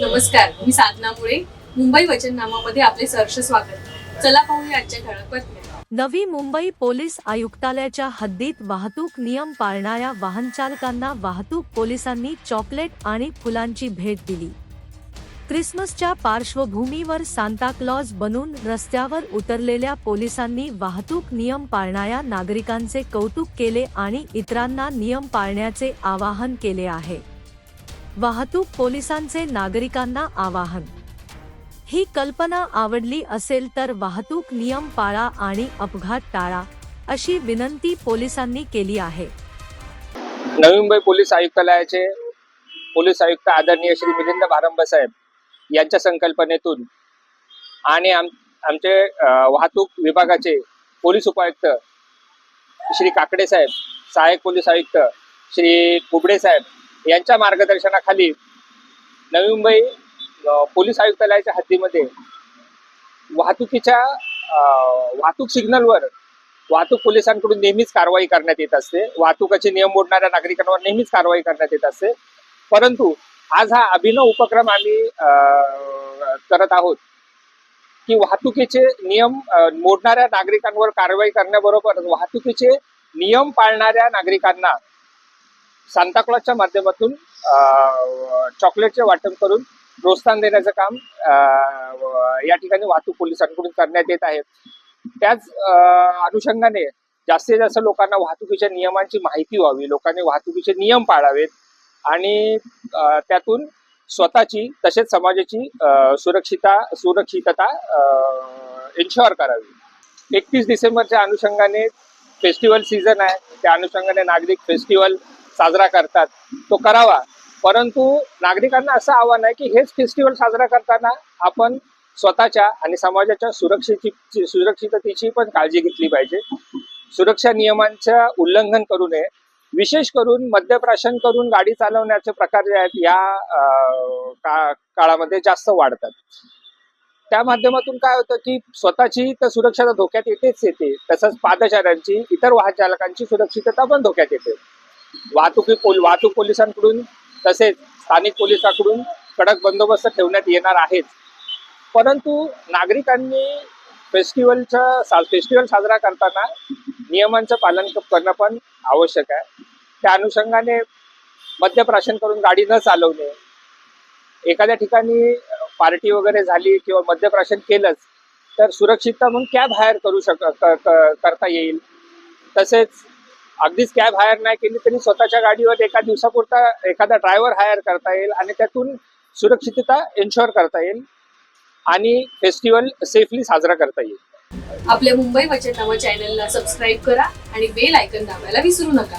नमस्कार मी साधना मुळे. मुंबई वचननामामध्ये आपले सहर्ष स्वागत. चला पाहूया आजच्या ठळक बातम्या. नवी मुंबई पोलीस आयुक्तालयाच्या हद्दीत वाहतूक नियम पाळणाऱ्या वाहनचालकांना वाहतूक पोलिसांनी चॉकलेट आणि फुलांची भेट दिली. क्रिसमसच्या पार्श्वभूमीवर सांताक्लॉज बनून रस्त्यावर उतरलेल्या पोलिसांनी वाहतूक नियम पाळणाऱ्या नागरिकांचे कौतुक केले आणि इतरांना नियम पाळण्याचे आवाहन केले आहे. वाहतूक पोलिसांचे नागरिकांना आवाहन. ही कल्पना आवडली असेल तर वाहतूक नियम पाळा आणि अपघात टाळा अशी विनंती पोलिसांनी केली आहे. नवी मुंबई पोलीस आयुक्तालयाचे पोलीस आयुक्त आदरणीय श्री मिलिंद भारंब साहेब यांच्या संकल्पनेतून आणि आम आमचे वाहतूक विभागाचे पोलीस उपायुक्त श्री काकडे साहेब सहाय्यक पोलीस आयुक्त श्री कुबडे साहेब यांच्या मार्गदर्शनाखाली नवी मुंबई पोलीस आयुक्तालयाच्या हद्दीमध्ये वाहतुकीच्या वाहतूक सिग्नलवर वाहतूक पोलिसांकडून नेहमीच कारवाई करण्यात येत असते. वाहतुकाचे नियम मोडणाऱ्या नागरिकांवर नेहमीच कारवाई करण्यात येत असते. परंतु आज हा अभिनव उपक्रम आम्ही अं, करत आहोत की वाहतुकीचे नियम मोडणाऱ्या नागरिकांवर कारवाई करण्याबरोबर वाहतुकीचे नियम पाळणाऱ्या नागरिकांना सांताक्लॉजच्या माध्यमातून चॉकलेटचे वाटप करून प्रोत्साहन देण्याचं काम या ठिकाणी वाहतूक पोलिसांकडून करण्यात येत आहे. त्याच अनुषंगाने जास्तीत जास्त लोकांना वाहतुकीच्या नियमांची माहिती व्हावी लोकांनी वाहतुकीचे नियम पाळावेत आणि त्यातून स्वतःची तसेच समाजाची सुरक्षिता सुरक्षितता इन्शुअर करावी. एकतीस डिसेंबरच्या अनुषंगाने फेस्टिवल सीझन आहे. त्या अनुषंगाने नागरिक फेस्टिवल साजरा करतात तो करावा. परंतु नागरिकांना असं आव्हान आहे की हेच फेस्टिवल साजरा करताना आपण स्वतःच्या आणि समाजाच्या सुरक्षेची सुरक्षिततेची पण काळजी घेतली पाहिजे. सुरक्षा नियमांचं उल्लंघन करू नये. विशेष करून मद्यप्राशन करून गाडी चालवण्याचे प्रकार जे आहेत या का काळामध्ये जास्त वाढतात. त्या माध्यमातून काय होतं की स्वतःची तर सुरक्षा धोक्यात येतेच येते. तसंच पादचाऱ्यांची इतर वाहन चालकांची सुरक्षितता पण धोक्यात येते. वाहतुकी पोल वाहतूक पोलिसांकडून तसेच स्थानिक पोलिसांकडून कडक बंदोबस्त ठेवण्यात येणार आहेच परंतु नागरिकांनी फेस्टिवलचं सा फेस्टिवल साजरा करताना नियमांचं पालन करणं पण आवश्यक आहे. त्या अनुषंगाने मद्यप्राशन करून गाडी न चालवणे एखाद्या ठिकाणी पार्टी वगैरे झाली किंवा मद्यप्राशन केलंच तर सुरक्षितता म्हणून कॅब हायर करू शक करता येईल. तसेच अगदीच कॅब हायर नाही केली तरी स्वतःच्या गाडीवर एका दिवसापुरता एखादा ड्रायव्हर हायर करता येईल आणि त्यातून सुरक्षितता एन्शुअर करता येईल आणि फेस्टिवल सेफली साजरा करता येईल. आपल्या मुंबई वचननामा चॅनलला सबस्क्राईब करा आणि बेल आयकन दाबायला विसरू नका.